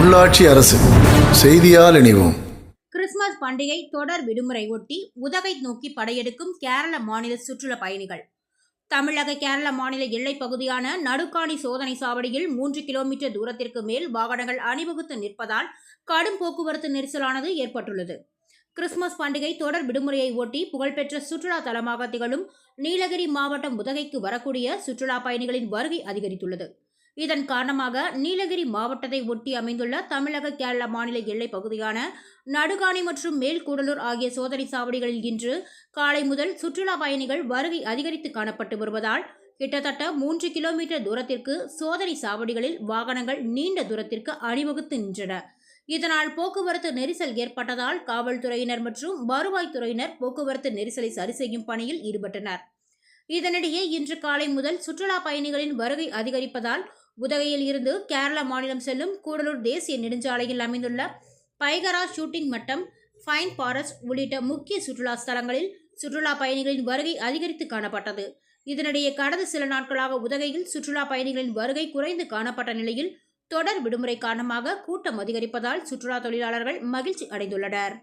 உள்ளாட்சி அரசு. செய்தியால் இணைவோம். கிறிஸ்துமஸ் பண்டிகை தொடர் விடுமுறை ஒட்டி உதகை நோக்கி படையெடுக்கும் கேரள மாநில சுற்றுலா பயணிகள். தமிழக கேரள மாநில எல்லைப் பகுதியான நடுக்காணி சோதனை சாவடியில் மூன்று கிலோமீட்டர் தூரத்திற்கு மேல் வாகனங்கள் அணிவகுத்து நிற்பதால் கடும் போக்குவரத்து நெரிசலானது ஏற்பட்டுள்ளது. கிறிஸ்துமஸ் பண்டிகை தொடர் விடுமுறையை ஒட்டி புகழ்பெற்ற சுற்றுலா தலமாக திகழும் நீலகிரி மாவட்டம் உதகைக்கு வரக்கூடிய சுற்றுலா பயணிகளின் வருகை அதிகரித்துள்ளது. இதன் காரணமாக நீலகிரி மாவட்டத்தை ஒட்டி அமைந்துள்ள தமிழக கேரள மாநில எல்லைப் பகுதியான நடுகாணி மற்றும் மேல்கூடலூர் ஆகிய சோதனை சாவடிகளில் இன்று காலை முதல் சுற்றுலா பயணிகள் வருகை அதிகரித்து காணப்பட்டு வருவதால் கிட்டத்தட்ட மூன்று கிலோமீட்டர் தூரத்திற்கு சோதனை சாவடிகளில் வாகனங்கள் நீண்ட தூரத்திற்கு அணிவகுத்து நின்றன. இதனால் போக்குவரத்து நெரிசல் ஏற்பட்டதால் காவல்துறையினர் மற்றும் வருவாய்த்துறையினர் போக்குவரத்து நெரிசலை சரி செய்யும் பணியில் ஈடுபட்டனர். இதனிடையே இன்று காலை முதல் சுற்றுலா பயணிகளின் வருகை அதிகரிப்பதால் உதகையில் இருந்து கேரள மாநிலம் செல்லும் கூடலூர் தேசிய நெடுஞ்சாலையில் அமைந்துள்ள Pykara shooting Mattam pine forest உள்ளிட்ட முக்கிய சுற்றுலா ஸ்தலங்களில் சுற்றுலா பயணிகளின் வருகை அதிகரித்து காணப்பட்டது. இதனிடையே கடந்த சில நாட்களாக உதகையில் சுற்றுலா பயணிகளின் வருகை குறைந்து காணப்பட்ட நிலையில் தொடர் விடுமுறை காரணமாக கூட்டம் அதிகரிப்பதால் சுற்றுலா தொழிலாளர்கள் மகிழ்ச்சி அடைந்துள்ளனர்.